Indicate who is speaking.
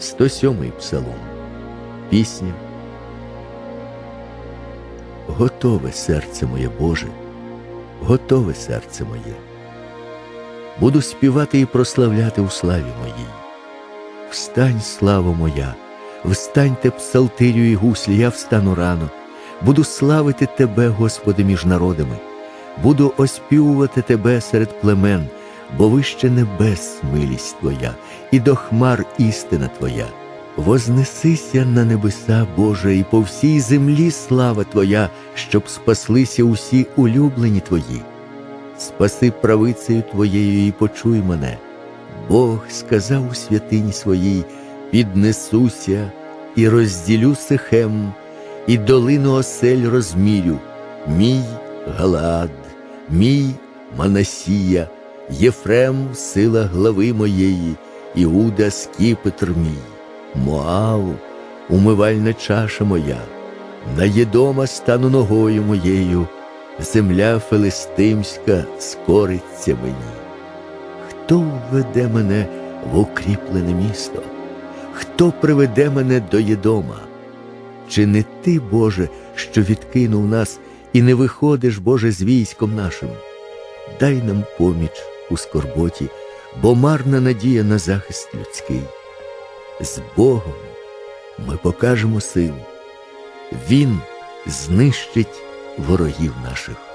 Speaker 1: 107 псалом. Пісня. Готове серце моє Боже, готове серце моє. Буду співати і прославляти у славі моїй. Встань, слава моя, встаньте псалтирю і гуслі, я встану рано. Буду славити Тебе, Господи, між народами, буду оспівувати Тебе серед племен, бо вище небес милість Твоя, і до хмар істина Твоя. Вознесися на небеса, Боже, і по всій землі слава Твоя, щоб спаслися усі улюблені Твої. Спаси правицею Твоєю і почуй мене. Бог сказав у святині своїй, піднесуся і розділю сихем, і долину осель розмірю, мій Галаад, мій Манасія, Єфрем сила глави моєї, Іуда скіпетр мій, Моав, умивальна чаша моя, на Єдома стану ногою моєю, земля филистимська скориться мені. Хто введе мене в укріплене місто? Хто приведе мене до Єдома? Чи не ти, Боже, що відкинув нас і не виходиш, Боже, з військом нашим? Дай нам поміч у скорботі, бо марна надія на захист людський. З Богом ми покажемо силу. Він знищить ворогів наших.